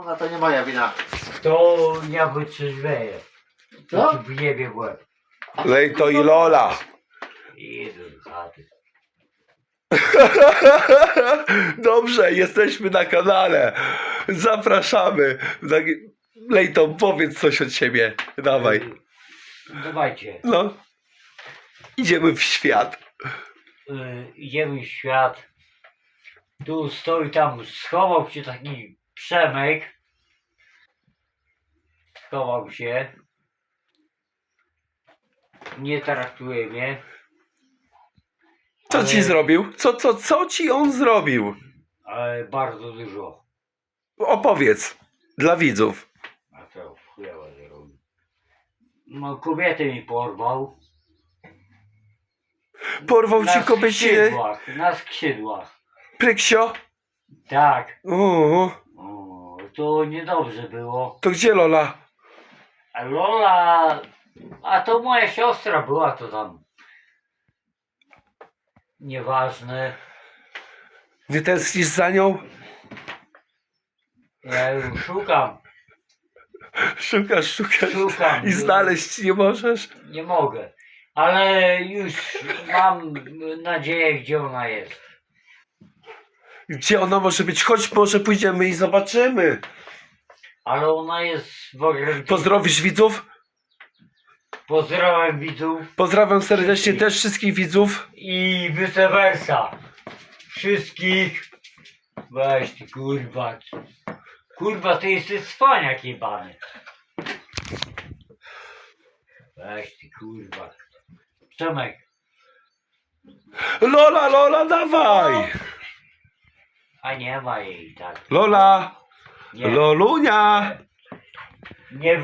Kurwa, to nie moja wina. To ja wytrzeźwieję. Co? Wjebie w łeb. Lej to i Lola. Chaty. Dobrze, jesteśmy na kanale. Zapraszamy. Tak- Lejton, powiedz coś od siebie. Dawaj. Dawajcie. No. Idziemy w świat. Y, idziemy w świat. Tu stoi tam, schował się taki Przemek. Schował się. Nie traktuje mnie. Co Ale- ci zrobił? Co, co, co ci on zrobił? Ale bardzo dużo. Opowiedz. Dla widzów. A co w zrobił? No kobietę mi porwał. Porwał ci kobiecie skrzydłach, na skrzydłach. Pryksio? Tak. Uuu. To niedobrze było. To gdzie Lola? A Lola, a to moja siostra była to tam. Nieważne. Nie tęsknisz za nią? Ja ją szukam, Szukasz, szukasz. szukam. I znaleźć nie możesz? Nie mogę. Ale już mam nadzieję, gdzie ona jest. Gdzie ona może być? Chodź, może pójdziemy i zobaczymy. Ale ona jest w Argentynie. Pozdrowisz widzów? Pozdrawiam widzów Pozdrawiam serdecznie też wszystkich widzów. i vice versa. Wszystkich. Weź ty kurwa. Kurwa, ty jesteś cwaniak jebany. Weź ty kurwa. Przemek. Lola, Lola, dawaj! A nie ma jej tak. Lola, Nie, Lolunia! nie